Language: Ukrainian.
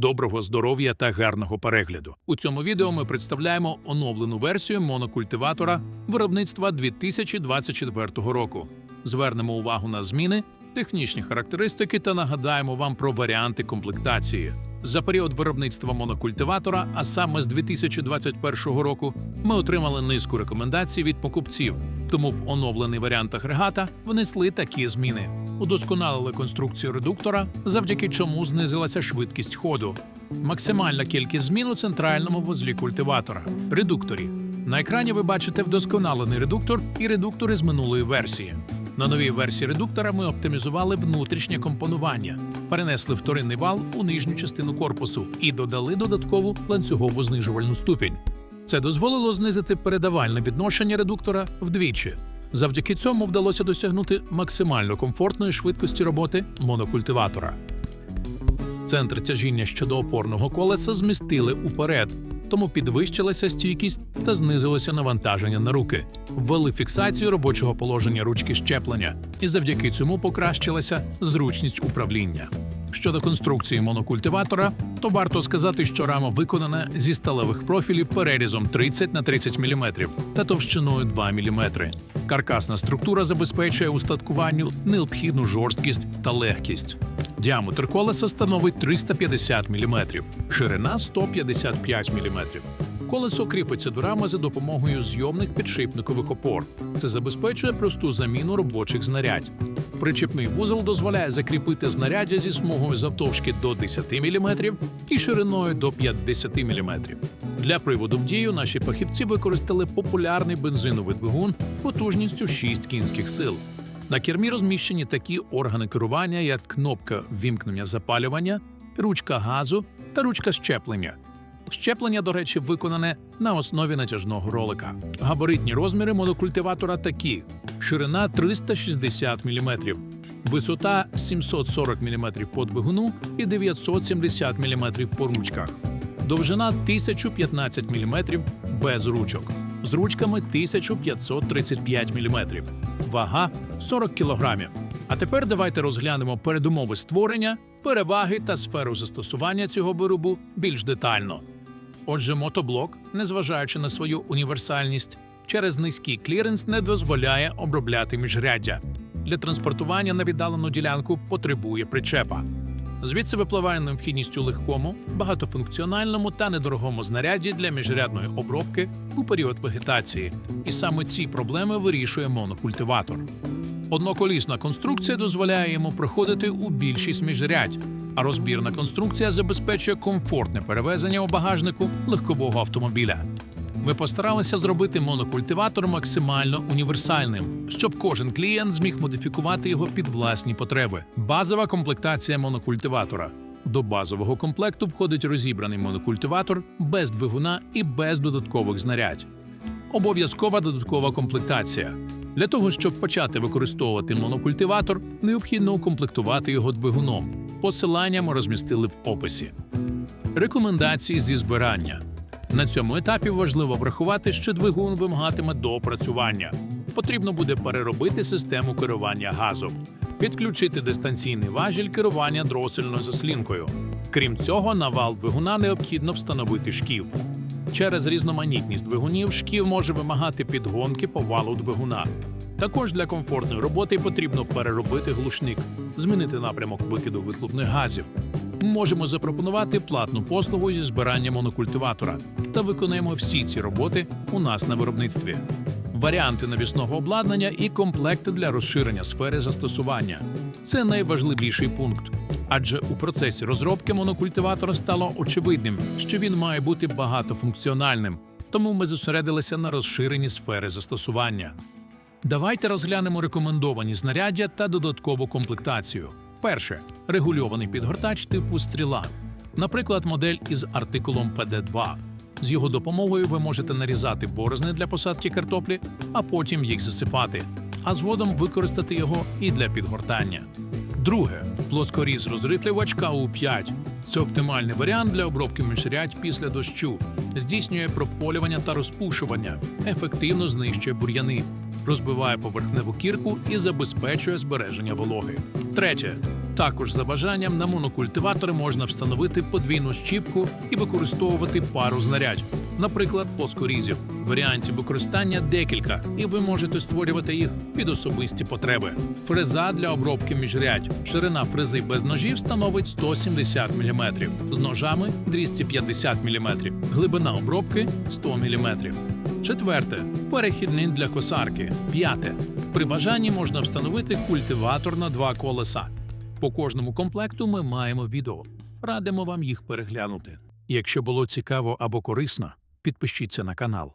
Доброго здоров'я та гарного перегляду. У цьому відео ми представляємо оновлену версію монокультиватора виробництва 2024 року. Звернемо увагу на зміни, технічні характеристики та нагадаємо вам про варіанти комплектації. За період виробництва монокультиватора, а саме з 2021 року, ми отримали низку рекомендацій від покупців. Тому в оновлений варіант агрегата внесли такі зміни. Удосконалили конструкцію редуктора, завдяки чому знизилася швидкість ходу. Максимальна кількість змін у центральному вузлі культиватора редукторі. На екрані ви бачите вдосконалений редуктор і редуктори з минулої версії. На новій версії редуктора ми оптимізували внутрішнє компонування, перенесли вторинний вал у нижню частину корпусу і додали додаткову ланцюгову знижувальну ступінь. Це дозволило знизити передавальне відношення редуктора вдвічі. Завдяки цьому вдалося досягнути максимально комфортної швидкості роботи монокультиватора. Центр тяжіння щодо опорного колеса змістили уперед, тому підвищилася стійкість та знизилося навантаження на руки. Ввели фіксацію робочого положення ручки щеплення, і завдяки цьому покращилася зручність управління. Щодо конструкції монокультиватора, то варто сказати, що рама виконана зі сталевих профілів перерізом 30 на 30 мм та товщиною 2 мм. Каркасна структура забезпечує устаткуванню необхідну жорсткість та легкість. Діаметр колеса становить 350 мм, ширина 155 мм. Колесо кріпиться до рами за допомогою зйомних підшипникових опор. Це забезпечує просту заміну робочих знарядь. Причепний вузол дозволяє закріпити знаряддя зі смугою завтовшки до 10 мм і шириною до 50 мм. Для приводу в дію наші фахівці використали популярний бензиновий двигун потужністю 6 кінських сил. На кермі розміщені такі органи керування, як кнопка вімкнення запалювання, ручка газу та ручка щеплення. Щеплення, до речі, виконане на основі натяжного ролика. Габаритні розміри монокультиватора такі: ширина 360 мм, висота 740 мм по двигуну і 970 мм по ручках, довжина 1015 мм без ручок, з ручками 1535 мм, вага 40 кг. А тепер давайте розглянемо передумови створення, переваги та сферу застосування цього виробу більш детально. Отже, мотоблок, незважаючи на свою універсальність, через низький кліренс не дозволяє обробляти міжряддя. Для транспортування на віддалену ділянку потребує причепа. Звідси випливає необхідність у легкому, багатофункціональному та недорогому знаряді для міжрядної обробки у період вегетації. І саме ці проблеми вирішує монокультиватор. Одноколісна конструкція дозволяє йому проходити у більшість міжрядь, а розбірна конструкція забезпечує комфортне перевезення у багажнику легкового автомобіля. Ми постаралися зробити монокультиватор максимально універсальним, щоб кожен клієнт зміг модифікувати його під власні потреби. Базова комплектація монокультиватора. До базового комплекту входить розібраний монокультиватор без двигуна і без додаткових знарядь. Обов'язкова додаткова комплектація. Для того, щоб почати використовувати монокультиватор, необхідно укомплектувати його двигуном. Посилання ми розмістили в описі. Рекомендації зі збирання. На цьому етапі важливо врахувати, що двигун вимагатиме доопрацювання. Потрібно буде переробити систему керування газом, підключити дистанційний важіль керування дросельною заслінкою. Крім цього, на вал двигуна необхідно встановити шків. Через різноманітність двигунів шків може вимагати підгонки по валу двигуна. Також для комфортної роботи потрібно переробити глушник, змінити напрямок викиду вихлопних газів. Можемо запропонувати платну послугу зі збирання монокультиватора та виконуємо всі ці роботи у нас на виробництві. Варіанти навісного обладнання і комплекти для розширення сфери застосування це найважливіший пункт. Адже у процесі розробки монокультиватора стало очевидним, що він має бути багатофункціональним, тому ми зосередилися на розширенні сфери застосування. Давайте розглянемо рекомендовані знаряддя та додаткову комплектацію. Перше регульований підгортач типу стріла, наприклад, модель із артикулом ПД2. З його допомогою ви можете нарізати борозни для посадки картоплі, а потім їх засипати, а згодом використати його і для підгортання. Друге. Плоскоріз розритлювачка КУ-5. Це оптимальний варіант для обробки міжрядь після дощу, здійснює прополювання та розпушування, ефективно знищує бур'яни, розбиває поверхневу кірку і забезпечує збереження вологи. Третє Також за бажанням на монокультиватори можна встановити подвійну щіпку і використовувати пару знарядь, наприклад, плоскорізів. Варіантів використання декілька, і ви можете створювати їх під особисті потреби. Фреза для обробки міжрядь. Ширина фрези без ножів становить 170 мм, з ножами 250 мм, глибина обробки 100 мм. Четверте перехідний для косарки. П'яте. При бажанні можна встановити культиватор на два колеса. По кожному комплекту ми маємо відео. Радимо вам їх переглянути. Якщо було цікаво або корисно, підпишіться на канал.